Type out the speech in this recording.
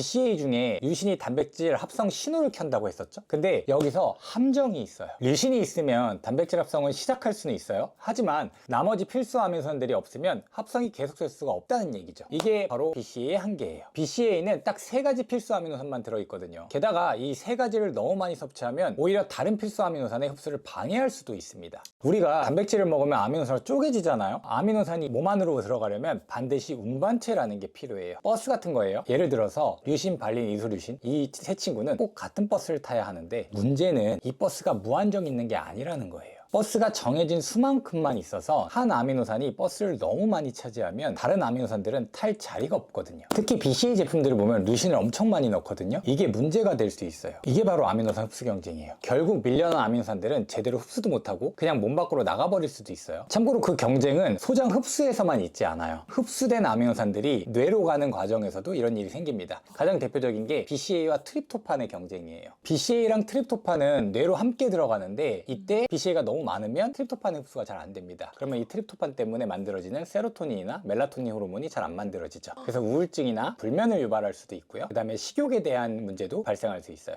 BCA 중에 류신이 단백질 합성 신호를 켠다고 했었죠. 근데 여기서 함정이 있어요. 류신이 있으면 단백질 합성을 시작할 수는 있어요. 하지만 나머지 필수 아미노산들이 없으면 합성이 계속될 수가 없다는 얘기죠. 이게 바로 BCA의 한계예요. BCA는 딱 세 가지 필수 아미노산만 들어있거든요. 게다가 이 세 가지를 너무 많이 섭취하면 오히려 다른 필수 아미노산의 흡수를 방해할 수도 있습니다. 우리가 단백질을 먹으면 아미노산을 쪼개지잖아요. 아미노산이 몸 안으로 들어가려면 반드시 운반체라는 게 필요해요. 버스 같은 거예요. 예를 들어서 류신, 발린, 이소류신 이 세 친구는 꼭 같은 버스를 타야 하는데 문제는 이 버스가 무한정 있는 게 아니라는 거예요. 버스가 정해진 수만큼만 있어서 한 아미노산이 버스를 너무 많이 차지하면 다른 아미노산들은 탈 자리가 없거든요. 특히 BCA 제품들을 보면 루신을 엄청 많이 넣거든요. 이게 문제가 될 수 있어요. 이게 바로 아미노산 흡수 경쟁이에요. 결국 밀려난 아미노산들은 제대로 흡수도 못하고 그냥 몸 밖으로 나가버릴 수도 있어요. 참고로 그 경쟁은 소장 흡수에서만 있지 않아요. 흡수된 아미노산들이 뇌로 가는 과정에서도 이런 일이 생깁니다. 가장 대표적인 게 BCA와 트립토판의 경쟁이에요. BCA랑 트립토판은 뇌로 함께 들어가는데 이때 BCA가 너무 많으면 트립토판 흡수가 잘 안 됩니다. 그러면 이 트립토판 때문에 만들어지는 세로토닌이나 멜라토닌 호르몬이 잘 안 만들어지죠. 그래서 우울증이나 불면을 유발할 수도 있고요. 그 다음에 식욕에 대한 문제도 발생할 수 있어요.